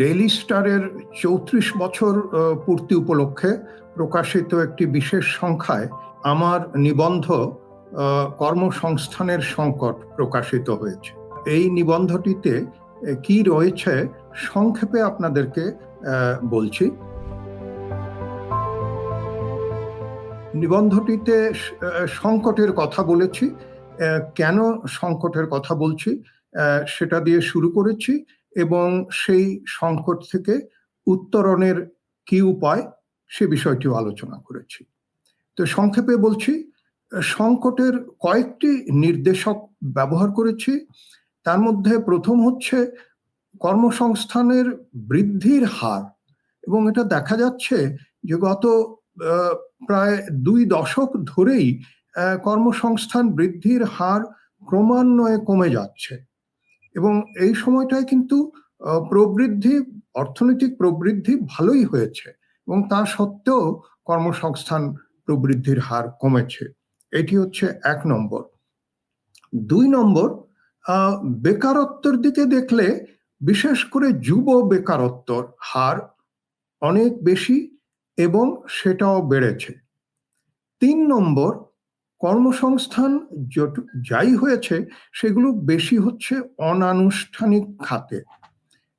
Daily স্টারের চৌত্রিশ বছর পূর্তি উপলক্ষে প্রকাশিত একটি বিশেষ সংখ্যায় আমার নিবন্ধ কর্মসংস্থানের সংকট প্রকাশিত হয়েছে। এই নিবন্ধটিতে কি রয়েছে সংক্ষেপে আপনাদেরকে বলছি। নিবন্ধটিতে সংকটের কথা বলেছি। কেন সংকটের কথা বলছি? সেটা দিয়ে শুরু করেছি। এবং সেই সংকট থেকে উত্তরণের কি উপায়, সে বিষয়টিও আলোচনা করেছি। তো সংক্ষেপে বলছি, সংকটের কয়েকটি নির্দেশক ব্যবহার করেছি। তার মধ্যে প্রথম হচ্ছে কর্মসংস্থানের বৃদ্ধির হার এবং এটা দেখা যাচ্ছে যে গত প্রায় দুই দশক ধরেই কর্মসংস্থান বৃদ্ধির হার ক্রমান্বয়ে কমে যাচ্ছে। এবং এই সময়টায় কিন্তু প্রবৃদ্ধি, অর্থনৈতিক প্রবৃদ্ধি ভালোই হয়েছে এবং তা সত্ত্বেও কর্মসংস্থান প্রবৃদ্ধির হার কমেছে। এটি হচ্ছে এক নম্বর। দুই নম্বর বেকারত্বের দিকে দেখলে বিশেষ করে যুব বেকারত্বর হার অনেক বেশি এবং সেটাও বেড়েছে। তিন নম্বর কর্মসংস্থান যাই হয়েছে, সেগুলো বেশি হচ্ছে অনানুষ্ঠানিক খাতে।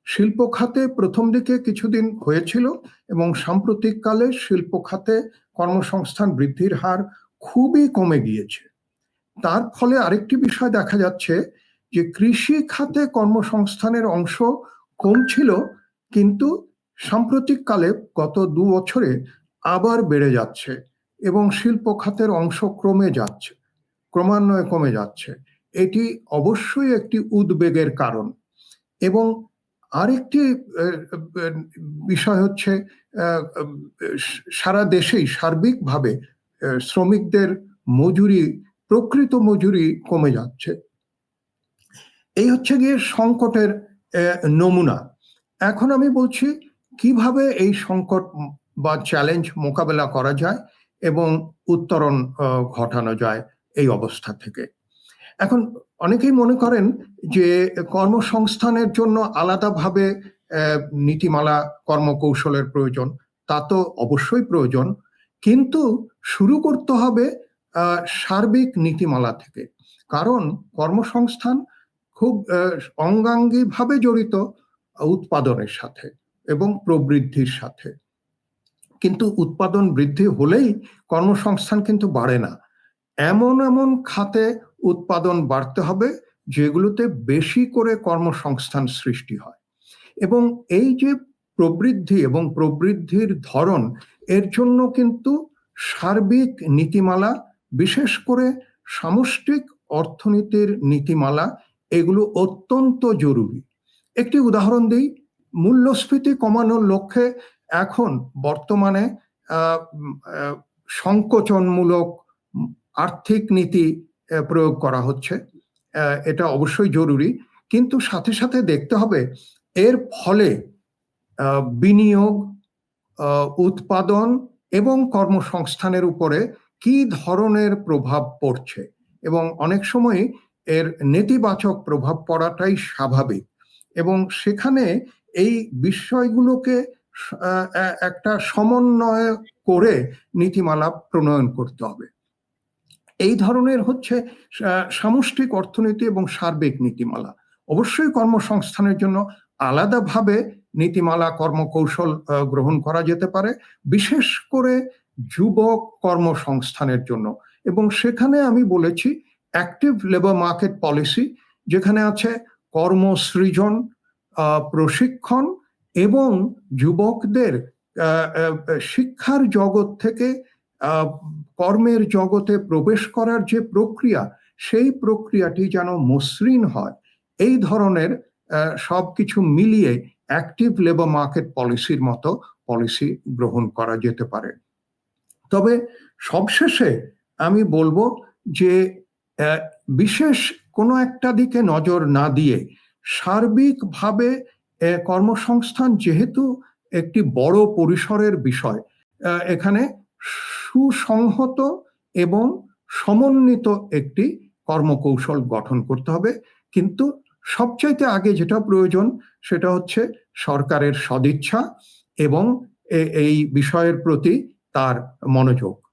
শিল্প খাতে প্রথম দিকে কিছুদিন হয়েছিল এবং সাম্প্রতিককালে শিল্প খাতে কর্মসংস্থান বৃদ্ধির হার খুবই কমে গিয়েছে। তার ফলে আরেকটি বিষয় দেখা যাচ্ছে যে, কৃষি খাতে কর্মসংস্থানের অংশ কমছিল কিন্তু সাম্প্রতিককালে গত দু বছরে আবার বেড়ে যাচ্ছে। এবং শিল্প খাতের অংশ ক্রমে যাচ্ছে, ক্রমান্বয়ে কমে যাচ্ছে। এটি অবশ্যই একটি উদ্বেগের কারণ। এবং আরেকটি বিষয় হচ্ছে সারা দেশেই সার্বিকভাবে শ্রমিকদের মজুরি, প্রকৃত মজুরি কমে যাচ্ছে। এই হচ্ছে গিয়ে সংকটের নমুনা। এখন আমি বলছি, কীভাবে এই সংকট বা চ্যালেঞ্জ মোকাবেলা করা যায়? এবং উত্তরণ ঘটানো যায় এই অবস্থা থেকে। এখন অনেকেই মনে করেন যে কর্মসংস্থানের জন্য আলাদাভাবে নীতিমালা, কর্মকৌশলের প্রয়োজন। তা তো অবশ্যই প্রয়োজন। কিন্তু শুরু করতে হবে সার্বিক নীতিমালা থেকে। কারণ কর্মসংস্থান খুব অঙ্গাঙ্গিভাবে জড়িত উৎপাদনের সাথে এবং প্রবৃদ্ধির সাথে। কিন্তু উৎপাদন বৃদ্ধি হলেই কর্মসংস্থান কিন্তু বাড়ে না। এমন এমন খাতে উৎপাদন বাড়তে হবে যেগুলোতে বেশি করে কর্মসংস্থান সৃষ্টি হয়। এবং এই যে প্রবৃদ্ধি এবং প্রবৃদ্ধির ধরন, এর জন্য কিন্তু সার্বিক নীতিমালা, বিশেষ করে সামষ্টিক অর্থনীতির নীতিমালা, এগুলো অত্যন্ত জরুরি। একটি উদাহরণ দিই, মূল্যস্ফীতি কমানোর লক্ষ্যে এখন বর্তমানে সংকোচনমূলক আর্থিক নীতি প্রয়োগ করা হচ্ছে। এটা অবশ্যই জরুরি। কিন্তু সাথে সাথে দেখতে হবে, এর ফলে বিনিয়োগ উৎপাদন এবং কর্মসংস্থানের উপরে কি ধরনের প্রভাব পড়ছে? এবং অনেক সময় এর নেতিবাচক প্রভাব পড়াটাই স্বাভাবিক। এবং সেখানে এই বিষয়গুলোকে একটা সমন্বয় করে নীতিমালা প্রণয়ন করতে হবে। এই ধরনের হচ্ছে সামষ্টিক অর্থনীতি এবং সার্বিক নীতিমালা। অবশ্যই কর্মসংস্থানের জন্য আলাদাভাবে নীতিমালা কর্মকৌশল গ্রহণ করা যেতে পারে, বিশেষ করে যুবক কর্মসংস্থানের জন্য। এবং সেখানে আমি বলেছি অ্যাক্টিভ লেবার মার্কেট পলিসি যেখানে আছে কর্মসৃজন প্রশিক্ষণ এবং যুবকদের শিক্ষার জগৎ থেকে কর্মের জগতে প্রবেশ করার যে প্রক্রিয়া সেই প্রক্রিয়াটি যেন মসৃণ হয়। এই ধরনের আহ, সবকিছু মিলিয়ে অ্যাক্টিভ লেবার মার্কেট পলিসির মতো পলিসি গ্রহণ করা যেতে পারে। তবে সবশেষে আমি বলব যে বিশেষ কোনো একটা দিকে নজর না দিয়ে সার্বিকভাবে কর্মসংস্থান যেহেতু একটি বড় পরিসরের বিষয় এখানে সুসংহত এবং সমন্বিত একটি কর্মকৌশল গঠন করতে হবে। কিন্তু সবচাইতে আগে যেটা প্রয়োজন সেটা হচ্ছে সরকারের সদিচ্ছা এবং এই বিষয়ের প্রতি তার মনোযোগ।